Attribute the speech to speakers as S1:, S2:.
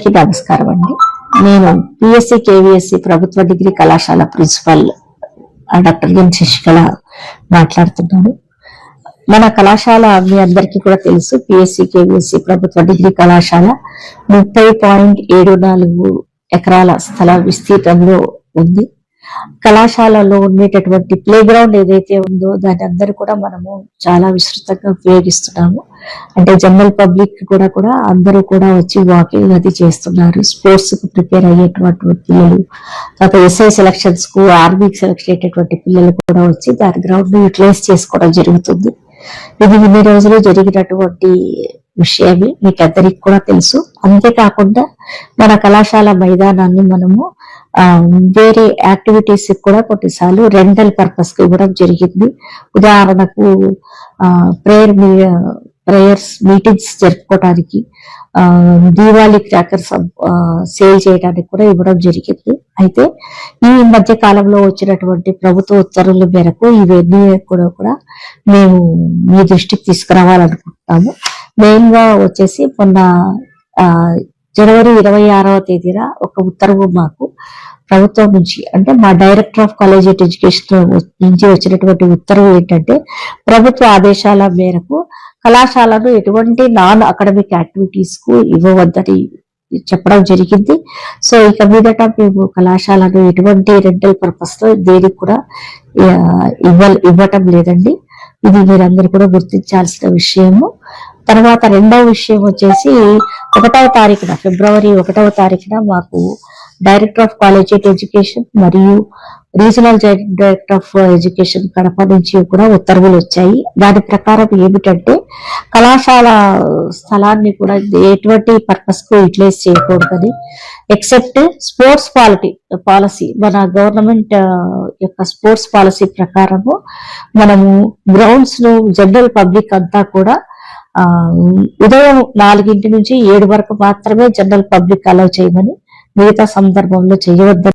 S1: అందరికీ నమస్కారం అండి. నేను పిఎస్సి కేవీఎస్సి ప్రభుత్వ డిగ్రీ కళాశాల ప్రిన్సిపల్ డాక్టర్ ఎం శశికళ మాట్లాడుతున్నాను. మన కళాశాల మీ అందరికీ కూడా తెలుసు పిఎస్సి కేవీఎస్సి ప్రభుత్వ డిగ్రీ కళాశాల ముప్పై పాయింట్ ఏడు నాలుగు ఎకరాల స్థల విస్తీర్ణంలో ఉంది. కళాశాలలో ఉండేటటువంటి ప్లే గ్రౌండ్ ఏదైతే ఉందో దాని అందరూ కూడా మనము చాలా విస్తృతంగా ఉపయోగిస్తున్నాము. అంటే జనరల్ పబ్లిక్ కూడా కూడా అందరూ కూడా వచ్చి వాకింగ్ అది చేస్తున్నారు. స్పోర్ట్స్కు ప్రిపేర్ అయ్యేటువంటి పిల్లలు తర్వాత ఎస్ఐ సెలక్షన్స్కు ఆర్మీకి సెలెక్ట్ అయ్యేటువంటి పిల్లలు కూడా వచ్చి దాని గ్రౌండ్ని యూటిలైజ్ చేసుకోవడం జరుగుతుంది. ఇది ఇన్ని రోజులు జరిగినటువంటి విషయమే మీకు అందరికి కూడా తెలుసు. అంతేకాకుండా మన కళాశాల మైదానాన్ని మనము ఆ, వేరే యాక్టివిటీస్ కూడా కొన్నిసార్లు రెంటల్ పర్పస్కి ఇవ్వడం జరిగింది. ఉదాహరణకు ప్రేయర్ ప్రేయర్స్ మీటింగ్స్ జరుపుకోవడానికి ఆ, దీవాలి క్రాకర్స్ సేల్ చేయడానికి కూడా ఇవ్వడం జరిగింది. అయితే ఈ మధ్య కాలంలో వచ్చినటువంటి ప్రభుత్వ ఉత్తర్వుల మేరకు ఇవన్నీ కూడా కూడా మేము మీ దృష్టికి తీసుకురావాలనుకుంటున్నాము. మెయిన్గా వచ్చేసి మొన్న జనవరి ఇరవై ఆరవ తేదీన ఒక ఉత్తర్వు మాకు ప్రభుత్వం నుంచి అంటే మా డైరెక్టర్ ఆఫ్ కాలేజ్ ఎడ్యుకేషన్ నుంచి వచ్చినటువంటి ఉత్తర్వు ఏంటంటే ప్రభుత్వ ఆదేశాల మేరకు కళాశాలను ఎటువంటి నాన్ అకాడమిక్ యాక్టివిటీస్కు ఇవ్వవద్దని చెప్పడం జరిగింది. సో ఇక మీదట మేము కళాశాలను ఎటువంటి రెంటల్ పర్పస్లో దేనికి కూడా ఇవ్వ ఇవ్వటం లేదండి. ఇది మీరందరూ కూడా గుర్తించాల్సిన విషయము. తర్వాత రెండవ విషయం వచ్చేసి ఒకటవ తారీఖున ఫిబ్రవరి ఒకటవ తారీఖున మాకు డైరెక్టర్ ఆఫ్ కాలేజియేట్ ఎడ్యుకేషన్ మరియు regional director of education Kadapa నుంచి కూడా ఉత్తర్వులు వచ్చాయి. దాని ప్రకారం ఏమిటంటే కళాశాల స్థలాన్ని కూడా ఎటువంటి పర్పస్కు యూటిలైజ్ చేయకూడదని ఎక్సెప్ట్ స్పోర్ట్స్ పాలిటీ పాలసీ మన గవర్నమెంట్ యొక్క స్పోర్ట్స్ పాలసీ ప్రకారము మనము గ్రౌండ్స్ను జనరల్ పబ్లిక్ అంతా కూడా ఉదయం నాలుగింటి నుంచి ఏడు వరకు మాత్రమే జనరల్ పబ్లిక్ అలౌ చేయమని మిగతా సందర్భంలో చేయవద్దని